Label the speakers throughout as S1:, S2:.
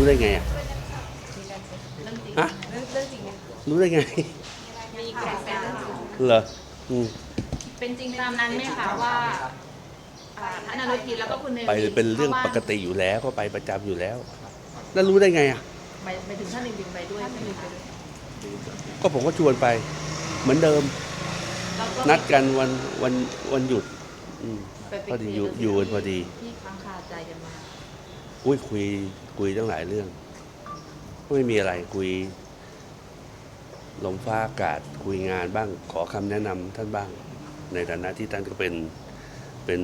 S1: รู้ได้ไงอะ
S2: เรื่องจริง
S1: ฮะ
S2: เรื่องเรื่องจริงไง
S1: รู้ได้ไง
S2: มีกระแสเรื่องจริง
S1: เหรออืม
S2: เป็นจริงตามนั้นไหมคะว่าอ่าท่านอนุทินแล้วก็คุณเนวิน
S1: ไปเป็นเรื่องปกติอยู่แล้วก็ไปประจำอยู่แล้ว แล้วรู้ได้ไงอะ
S2: ไปไปถึงท่านเนวินไปด้วยท่านเนวินไปด้วย
S1: ก็ผมก็ชวนไป เหมือนเดิม
S2: แล้วก็
S1: นัดกันวันวันวันหยุดอืม
S2: ไปไป
S1: พอดี
S2: คุ
S1: อยู่
S2: เรื่ง
S1: อยู่กันพอดี
S2: ที่ค้างคาใจกันมา
S1: อุ้ยคุยคุยตั้งหลายเรื่องก็ไม่มีอะไรคุยลมฟ้าอากาศคุยงานบ้างขอคำแนะนำท่านบ้าง ในฐานะที่ท่านก็เป็นเป็น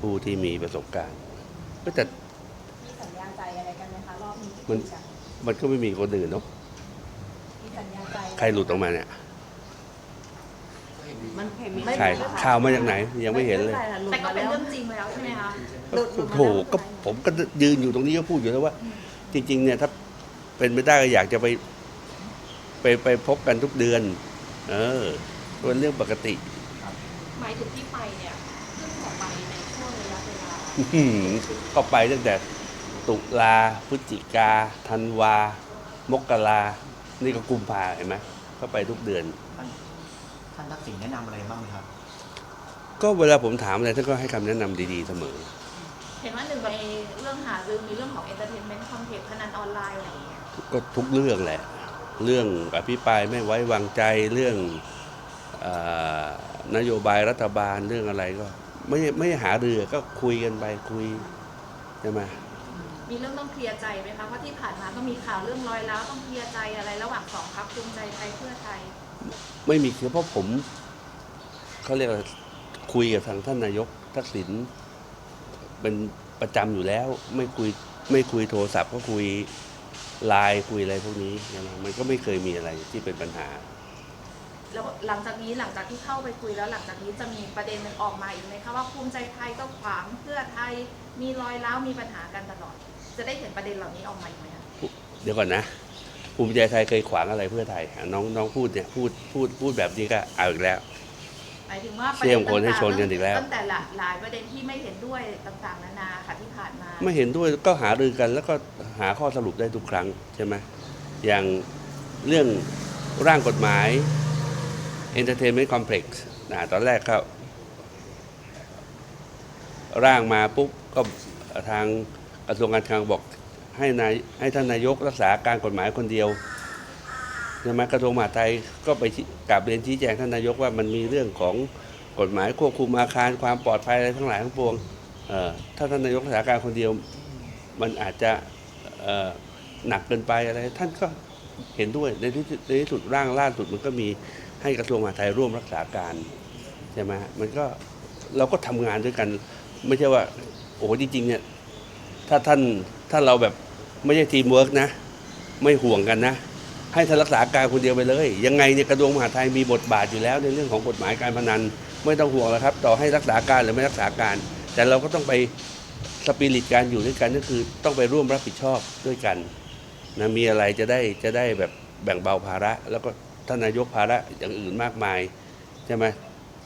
S1: ผู้ที่มีประสบการณ์ก็แต่
S3: มีสัญญาใจอะไรกันไหมคะรอบนี้ที่
S1: มัน
S3: คุยกัน
S1: มันก็ไม่มีคนอื่นเนาะ
S3: มีสัญญาใจ
S1: ใครหลุดออกมาเนี่ย
S2: มัน
S3: ไม่
S1: ใคร
S3: รู้ค่ะ
S1: ข่าวมาจากไหน ยังไม่เห็นเลย
S2: แต่ก็เป็นเรื่องจริงแล้วใช่ไหมคะ
S1: โอ้โหก็ ผมก็ยืนอยู่ตรงนี้ก็พูดอยู่แล้วว่า จริง ๆ เนี่ย ถ้าเป็นไม่ได้ก็อยากจะไป ไปไปพบกันทุกเดือน เออเป็นเรื่องปกติ
S2: หมายถึงที่ไปเนี่ยเพิ่งออกไปในช่วงระยะเวลา
S1: อื้อหือก็ไปตั้งแต่ตุลาพฤศจิกาธันวา มกรานี่ก็กุมภาเห็นไหมก็ไปทุกเดือน
S4: ท่านท่านทักษิณแนะนำอะไรบ้างไหมครับ
S1: ก็เวลาผมถามอะไรท่านก็ให้คำแนะนำดีๆเสมอ
S2: เห็นว่าหนึ่งในเรื่องหารือมีเรื่องของ entertainment complex พนันออนไลน์อะไรอย่างเงี้ย
S1: ก็ทุกเรื่องแหละ เรื่องอภิปรายไม่ไว้วางใจเรื่องเออนโยบายรัฐบาลเรื่องอะไรก็ ไม่ไม่หาเรือก็คุยกันไปคุยใช่ไหม
S2: มีเรื่องต้องเคลียร์ใจไหมคะเพราะที่ผ่านมาก็มีข่าวเรื่องรอยแล้วต้องเคลียร์ใจอะไรระหว่างสองพรรคภูมิใจไทยเพื่อไทย
S1: ไม่มีคือเพราะผมเขาเรียกอะไรคุยกับทางท่านนายกทักษิณ เป็นประจำอยู่แล้ว ไม่คุยไม่คุยโทรศัพท์ก็คุยไลน์คุยอะไรพวกนี้ใช่ไหมมันก็ไม่เคยมีอะไรที่เป็นปัญหา
S2: แล้วหลังจากนี้หลังจากที่เข้าไปคุยแล้วหลังจากนี้จะมีประเด็นมันออกมาอีกไหมคะว่าภูมิใจไทยก็ขวางเพื่อไทยมีรอยร้าวมีปัญหากันตลอด จะได้เห็นประเด็นเหล่านี้ออกมาอีกไหมคะ
S1: เดี๋ยวก่อนนะภูมิใจไทยเคยขวางอะไรเพื่อไทยอะน้องน้องพูดเนี่ยพูดพูดพูดแบบนี้ก็เอาอีกแล้ว
S2: หมายถึงว่า
S1: เสี่ยงคนให้ชนกันอีกแล้ว
S2: ตั้งแต่หลายหลายประเด็นที่ไม่เห็นด้วยต่างๆ นานาค่ะที่ผ่านมา
S1: ไม่เห็นด้วยก็หารือกัน แล้วก็หาข้อสรุปได้ทุกครั้งใช่ไหมอย่างเรื่องร่างกฎหมาย Entertainment Complex นะตอนแรกก็ร่างมาปุ๊บก็ทางกระทรวงการคลังบอกให้นายให้ท่านนายกรักษาการกฎหมายคนเดียว ใช่ไหมกระทรวงมหาดไทยก็ไปกราบเรียนชี้แจงท่านนายกว่ามันมีเรื่องของกฎหมายควบคุมอาคารความปลอดภัยอะไรทั้งหลายทั้งปวงถ้าท่านนายกรักษาการคนเดียว มันอาจจะหนักเกินไปอะไร ท่านก็เห็นด้วยในที่สุดในที่สุดร่างล่าสุดมันก็มีให้กระทรวงมหาดไทยร่วมรักษาการใช่ไหมมันก็เราก็ทำงานด้วยกัน ไม่ใช่ว่า โอ้โหจริงๆเนี่ยถ้าท่านถ้าเราแบบไม่ใช่ทีมเวิร์กนะ ไม่ห่วงกันนะ ให้ท่านรักษาการคนเดียวไปเลย ยังไงเนี่ยกระทรวงมหาดไทยมีบทบาทอยู่แล้วในเรื่องของกฎหมายการพนัน ไม่ต้องห่วงแล้วครับ ต่อให้รักษาการหรือไม่รักษาการ แต่เราก็ต้องไปสปิริตการอยู่ด้วยกันก็คือต้องไปร่วมรับผิดชอบด้วยกันนะมีอะไรจะได้จะได้แบบแบ่งเบาภาระ แล้วก็ท่านนายกภาระอย่างอื่นมากมายใช่ไหม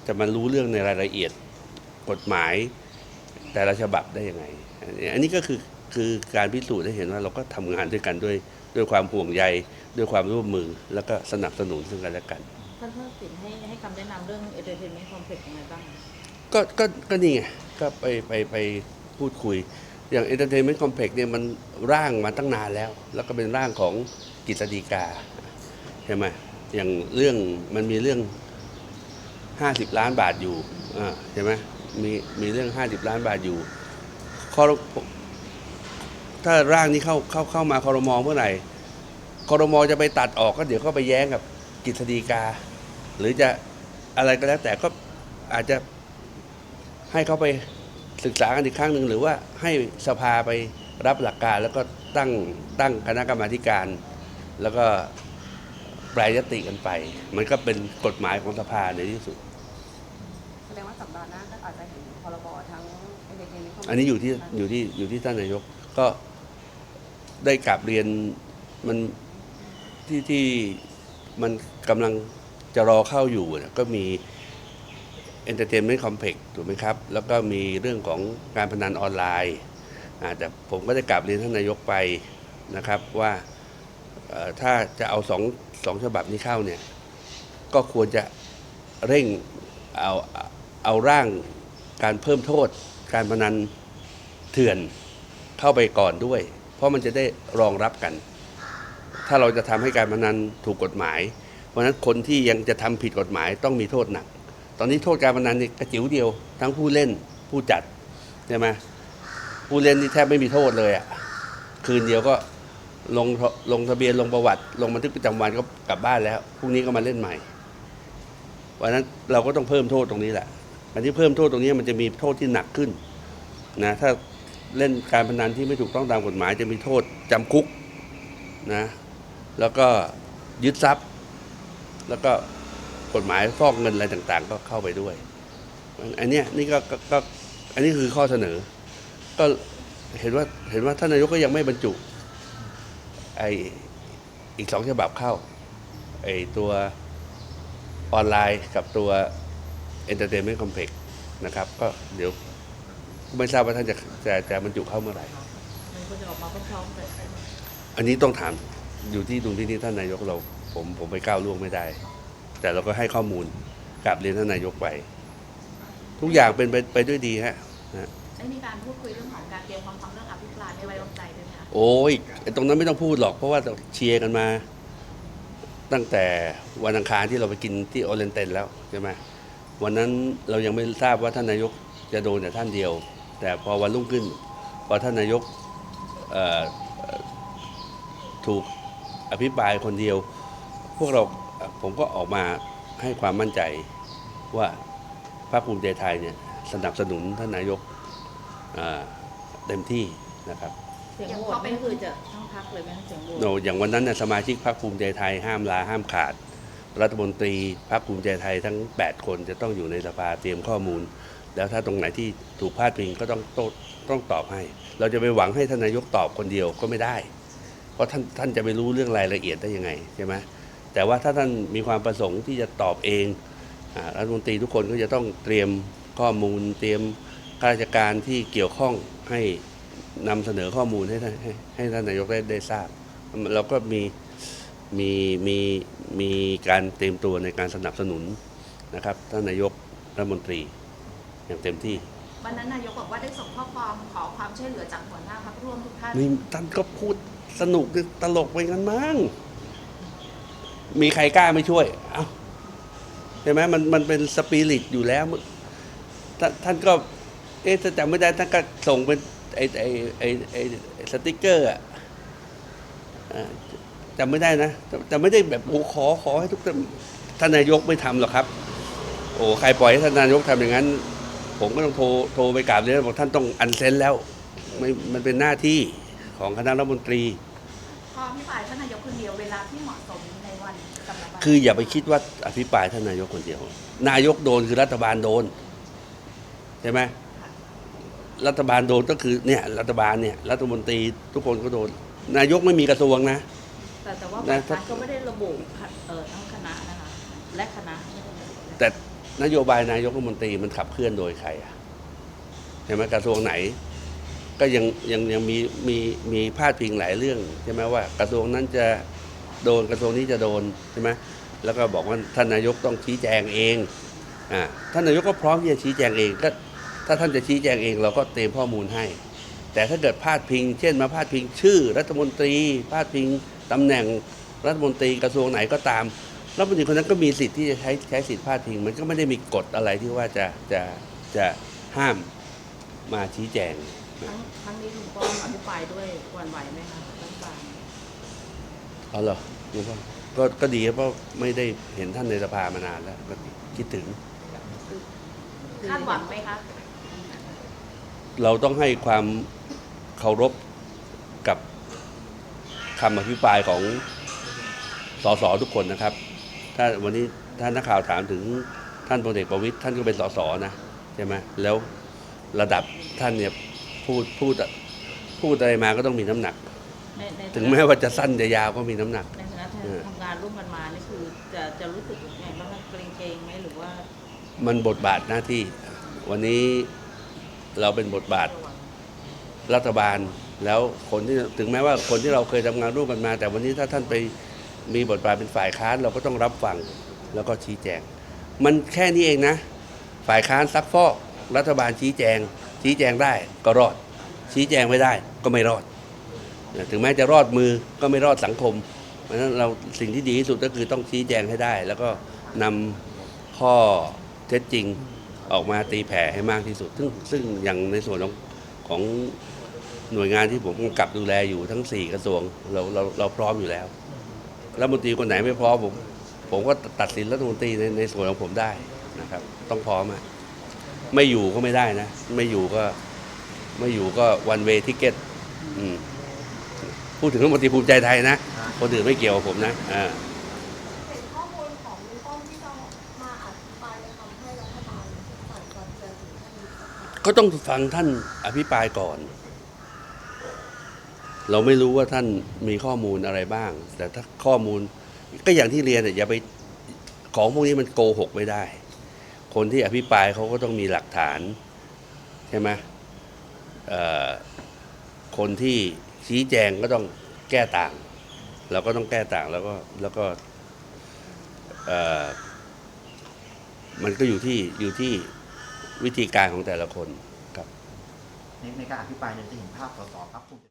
S1: จะมารู้เรื่องในรายละเอียดกฎหมาย แต่ละฉบับได้ยังไง อันนี้ก็คือคือการพิสูจน์ให้เห็นว่าเราก็ทำงานด้วยกันด้วย ด้วยความห่วงใย ด้วยความร่วมมือ แล้วก็สนับสนุนซึ่งกันและกัน
S5: ท่านทักษิณให้ให้คำแนะนำเรื่อง entertainment complex ยังไงบ้าง
S1: ก็ก็ก็นี่ไงก็ไปไปไปพูดคุย อย่าง Entertainment Complex เนี่ยมันร่างมาตั้งนานแล้ว แล้วก็เป็นร่างของกิจดีกาใช่ไหมอย่างเรื่องมันมีเรื่อง 50 ล้านบาทอยู่อ่าใช่ไหมมีมีเรื่อง 50 ล้านบาทอยู่คอรถ้าร่างนี้เข้าเข้าเข้ามาคอรมอเมื่อไหร่ คอรมอจะไปตัดออกก็เดี๋ยวก็ไปแย้งกับกิจดีกา หรือจะอะไรก็แล้วแต่ก็อาจจะให้เขาไปศึกษากันอีกครั้งหนึ่งหรือว่าให้สภาไปรับหลักการแล้วก็ตั้งตั้งคณะกรรมาธิการ แล้วก็แปรยติกันไป มันก็เป็นกฎหมายของสภาในที่สุด
S3: แสดงว่าสัปดาห์หน้าก็อาจจะเห็นพรบทั้ง entertainment complex
S1: อันนี้อยู่ที่อยู่ที่อยู่ที่ท่านนายกก็ได้กลับเรียนมัน ที่ที่มันกำลังจะรอเข้าอยู่นะก็มี Entertainment Complex ถูกไหมครับ แล้วก็มีเรื่องของการพนันออนไลน์แต่ผมก็ได้กลับเรียนท่านนายกไปนะครับว่าถ้าจะเอาสองสองฉบับนี้เข้าเนี่ย ก็ควรจะเร่งเอาเอาร่างการเพิ่มโทษ การพนันเถื่อนเข้าไปก่อนด้วย เพราะมันจะได้รองรับกัน ถ้าเราจะทำให้การพนันถูกกฎหมาย เพราะฉะนั้นคนที่ยังจะทำผิดกฎหมายต้องมีโทษหนัก ตอนนี้โทษการพนันนี่กระจิ๋วเดียว ทั้งผู้เล่นผู้จัดใช่ไหมผู้เล่นนี่แทบไม่มีโทษเลยอะ่ะคืนเดียวก็ลงลงทะเบียนลงประวัติ ลงบันทึกประจำวันก็กลับบ้านแล้วพรุ่งนี้ก็มาเล่นใหม่เพราะฉะนั้นเราก็ต้องเพิ่มโทษตรงนี้แหละอันที่เพิ่มโทษตรงนี้มันจะมีโทษที่หนักขึ้นนะถ้าเล่นการพนันที่ไม่ถูกต้องตามกฎหมายจะมีโทษจำคุกนะ แล้วก็ยึดทรัพย์ แล้วก็กฎหมายฟอกเงินอะไรต่างๆ ก็เข้าไปด้วย อันเนี้ยนี่ก็ก็ก็อันนี้คือข้อเสนอ ก็เห็นว่าเห็นว่าท่านนายกก็ยังไม่บรรจุไออีกสองฉบับเข้าไอตัวออนไลน์กับตัว Entertainment Complex นะครับ ก็เดี๋ยวไม่ทราบว่าท่านจะจะจะบรรจุเข้าเมื่อไหร่
S5: มันควรจะออกมาพร้อมๆกัน
S1: อันนี้ต้องถาม อยู่ที่ดุลพินิจท่านนายกเราผมผมไปก้าวล่วงไม่ได้ แต่เราก็ให้ข้อมูลกับเรียนท่านนายกไปทุกอย่างเป็นไปไปด้วยดีฮะนะ
S2: ได้มีการพูดคุยเรื่องของการเตรียมความพร้อมเรื่องอภิปรายไม่ไว้วางใจด้วยไหมคะ
S1: โอ้ยไอ้ตรงนั้นไม่ต้องพูดหรอกเพราะว่าเราเชียร์กันมา ตั้งแต่วันอังคารที่เราไปกินที่โอเรนเตนแล้วใช่ไหมวันนั้นเรายังไม่ทราบว่าท่านนายกจะโดนแต่ท่านเดียว แต่พอวันรุ่งขึ้น พอท่านนายกเอ่อเอ่อถูก อภิปรายคนเดียว พวกเราเอ่อผมก็ออกมาให้ความมั่นใจว่าพรรคภูมิใจไทยเนี่ยสนับสนุนท่านนายกอ่าเต็มที่นะครับ
S5: เสียงโหวตไม่คือจะทั้งพักเลยไหมคะเสียงโหวต
S1: โนอย่างวันนั้นน่ะสมาชิกพรรคภูมิใจไทยห้ามลาห้ามขาด รัฐมนตรีพรรคภูมิใจไทยทั้ง 8 คนจะต้องอยู่ในสภาเตรียมข้อมูล แล้วถ้าตรงไหนที่ถูกพาดพิงก็ต้องโต้ต้องตอบให้ เราจะไปหวังให้ท่านนายกตอบคนเดียวก็ไม่ได้ เพราะท่านท่านจะไปรู้เรื่องรายละเอียดได้ยังไงใช่ไหมแต่ว่าถ้าท่านมีความประสงค์ที่จะตอบเองอารัฐมนตรีทุกคนก็จะต้องเตรียมข้อมูล เตรียมข้าราชการที่เกี่ยวข้องให้นำเสนอข้อมูลให้ท่านให้ให้ท่านนายกได้ได้ทราบ เราก็มีมีมีมีการเตรียมตัวในการสนับสนุนนะครับท่านนายกรัฐมนตรีอย่างเต็มที่
S2: วันนั้นนายกบอกว่าได้ส่งข้อความขอความช่วยเหลือจากหัวหน้าพรรคร่วมทุกท่าน
S1: นี่ท่านก็พูด สนุกตลกไปกันมั้งมีใครกล้าไม่ช่วย เอ้าใช่ไหมมันมันเป็นสปิริตอยู่แล้วท่านท่านก็ เอ๊ะถ้าจำไม่ได้ท่านก็ส่งเป็นไอ้ไอ้ไอ้ไอ้สติกเกอร์อะอ่าจำไม่ได้นะแต่ไม่ได้แบบโอ้ขอขอให้ทุกท่านนายกไม่ทำหรอกครับ โอ้ใครปล่อยให้ท่านนายกทำอย่างนั้น ผมก็ต้องโทรโทรไปกราบเรียบอกท่านต้องอันเซนแล้วไม่มันเป็นหน้าที่ ของคณะรัฐมนตรี
S2: พออภิปรายท่านนายกคนเดียวเวลาที่เหมาะสมในวันสำหรับวัน
S1: คืออย่าไปคิดว่าอภิปรายท่านนายกคนเดียว นายกโดนคือรัฐบาลโดนใช่ไหมรัฐบาลโดนก็คือเนี่ยรัฐบาลเนี่ยรัฐมนตรีทุกคนก็โดน นายกไม่มีกระทรวงนะ
S5: แต่แต่ว่า
S1: นะ
S5: ฝ่ายค้านก็ไม่ได้ระบุเอ่อทั้งคณะนะคะ และคณะไม่ได้ระบุ
S1: แต่นโยบายนายกรัฐมนตรีมันขับเคลื่อนโดยใครอะใช่ไหมกระทรวงไหน ก็ยังยังยังมีมีมีพาดพิงหลายเรื่องใช่ไหมว่ากระทรวงนั้นจะโดนกระทรวงนี้จะโดนใช่ไหมแล้วก็บอกว่าท่านนายกต้องชี้แจงเองอ่าท่านนายกก็พร้อมที่จะชี้แจงเองก็ถ้าท่านจะชี้แจงเองเราก็เตรียมข้อมูลให้ แต่ถ้าเกิดพาดพิง เช่นมาพาดพิงชื่อรัฐมนตรีพาดพิงตำแหน่งรัฐมนตรีกระทรวงไหนก็ตามรัฐมนตรีคนนั้นก็มีสิทธิ์ที่จะใช้ใช้สิทธิ์พาดพิง มันก็ไม่ได้มีกฎอะไรที่ว่าจะจะจะห้ามมาชี้แจง
S5: ทั้งทั้งนี้ลุงป้อมอภิปรายด้วยหวันไหวไหมคะรัฐบาล
S1: อ๋อเหรอลุงป้อมก็ก็ดีครับเพราะไม่ได้เห็นท่านในสภามานานแล้วก็คิดถึง
S2: คาดหวังไหมคะ
S1: เราต้องให้ความเคารพกับคำอภิปรายของสสทุกคนนะครับ ถ้าวันนี้ท่านนักข่าวถามถึงท่านพลเอกประวิตยท่านก็เป็นสสนะใช่ไหมแล้วระดับท่านเนี่ย พูดพูดพูดอะไรมาก็ต้องมีน้ำหนัก
S5: ในใน
S1: ถึงแม้ว่าจะสั้นจะยาวก็มีน้ำหนัก
S5: ในฐานะที่
S1: เออ
S5: ทำงานร่วมกันมานี่คือจะจะรู้สึกยังไงบ้างคะเกรงเกรงๆไหมหรือว่า
S1: มันบทบาทหน้าที่ วันนี้เราเป็นบทบาทรัฐบาล แล้วคนที่ถึงแม้ว่าคนที่เราเคยทำงานร่วมกันมา แต่วันนี้ถ้าท่านไปมีบทบาทเป็นฝ่ายค้านเราก็ต้องรับฟังแล้วก็ชี้แจง มันแค่นี้เองนะ ฝ่ายค้านซักฟอกรัฐบาลชี้แจง ชี้แจงได้ก็รอด ชี้แจงไม่ได้ก็ไม่รอด ถึงแม้จะรอดมือก็ไม่รอดสังคม เพราะฉะนั้นเราสิ่งที่ดีที่สุดก็คือต้องชี้แจงให้ได้ แล้วก็นำข้อเท็จจริงออกมาตีแผ่ให้มากที่สุด ซึ่งซึ่งอย่างในส่วนของของหน่วยงานที่ผมกำกับดูแลอยู่ทั้ง 4 กระทรวงเราเราเราพร้อมอยู่แล้วรัฐมนตรีคนไหนไม่พร้อมผม ผมก็ตัดสินรัฐมนตรีในในส่วนของผมได้นะครับ ต้องพร้อมอะ ไม่อยู่ก็ไม่ได้นะ ไม่อยู่ก็ไม่อยู่ก็วันเวทิเก็ตพูดถึงรัฐมนตรีภูมิใจไทยนะ คนอื่นไม่เกี่ยวกับผมนะอ่า
S6: เห็นข้อมูลของลุงป้อมที่จะมาอธิบายและทำให้รัฐบาลสั่นคลอนเตือนถึงขั้นยุบสภา
S1: ก็ต้องฟังท่านอภิปรายก่อน เราไม่รู้ว่าท่านมีข้อมูลอะไรบ้าง แต่ถ้าข้อมูลก็อย่างที่เรียนอะอย่าไปของพวกนี้มันโกหกไม่ได้ คนที่อภิปรายเขาก็ต้องมีหลักฐานใช่ไหมคนที่ชี้แจงก็ต้องแก้ต่าง เราก็ต้องแก้ต่างแล้วก็แล้วก็มันก็อยู่ที่อยู่ที่วิธีการของแต่ละคนครับ
S4: ในในการอภิปรายเนี่ยจะเห็นภาพสสพักภูมิ